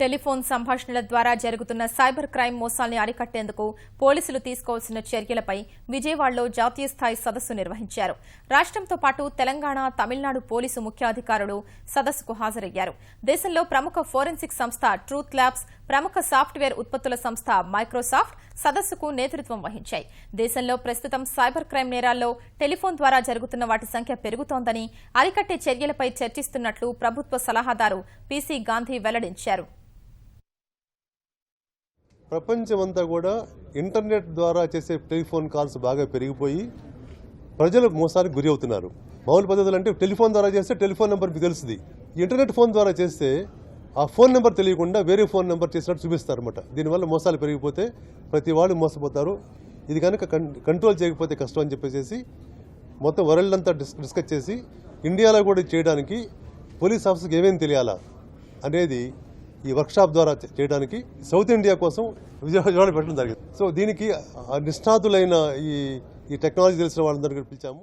Telephone సంభాషణల ద్వారా జరుగుతున్న cyber crime మోసాల్ని అరికట్టేందుకు పోలీసులు తీసుకోవాల్సిన చర్యలపై విజయవాడలో జాతీయ స్థాయి సదస్సు నిర్వహించారు. రాష్ట్రంతో పాటు తెలంగాణ తమిళనాడు పోలీసు ముఖ్యాధికారులు సదస్సుకు హాజరయ్యారు. దేశంలో ప్రముఖ ఫోరెన్సిక్ సంస్థ ట్రూత్ ల్యాబ్స్ ప్రముఖ సాఫ్ట్వేర్ ఉత్పత్తుల సంస్థ మైక్రోసాఫ్ట్ సదస్సుకు నేతృత్వం వహించాయి. దేశంలో ప్రస్తుతం సైబర్ క్రైమ్ నేరాల్లో టెలిఫోన్ ద్వారా జరుగుతున్న వాటి సంఖ్య పెరుగుతోందని అరికట్టే చర్యలపై చర్చిస్తున్నట్లు ప్రభుత్వ సలహాదారు పీసీ గాంధీ వెల్లడించారు. ప్రపంచమంతా కూడా ఇంటర్నెట్ ద్వారా చేసే టెలిఫోన్ కాల్స్ బాగా పెరిగిపోయి ప్రజలు మోసానికి గురి అవుతున్నారు. మామూలు పద్ధతులు అంటే టెలిఫోన్ ద్వారా చేస్తే టెలిఫోన్ నెంబర్ మీకు తెలుస్తుంది ఇంటర్నెట్ ఫోన్ ద్వారా చేస్తే ఆ ఫోన్ నెంబర్ తెలియకుండా వేరే ఫోన్ నెంబర్ చేసినట్టు చూపిస్తారు అనమాట దీనివల్ల మోసాలు పెరిగిపోతే ప్రతి వాళ్ళు మోసపోతారు. ఇది కనుక కంట్రోల్ చేయకపోతే కష్టం అని చెప్పేసి మొత్తం వరల్డ్ అంతా డిస్ డిస్కస్ చేసి ఇండియాలో కూడా చేయడానికి పోలీస్ ఆఫీసర్కి ఏమేమి తెలియాలా అనేది ఈ వర్క్షాప్ ద్వారా చేయడానికి సౌత్ ఇండియా కోసం విజయవాడ పెట్టడం జరిగింది. సో దీనికి ఆ నిష్ణాతులైన ఈ ఈ టెక్నాలజీ తెలిసిన వాళ్ళందరికీ పిలిచాము.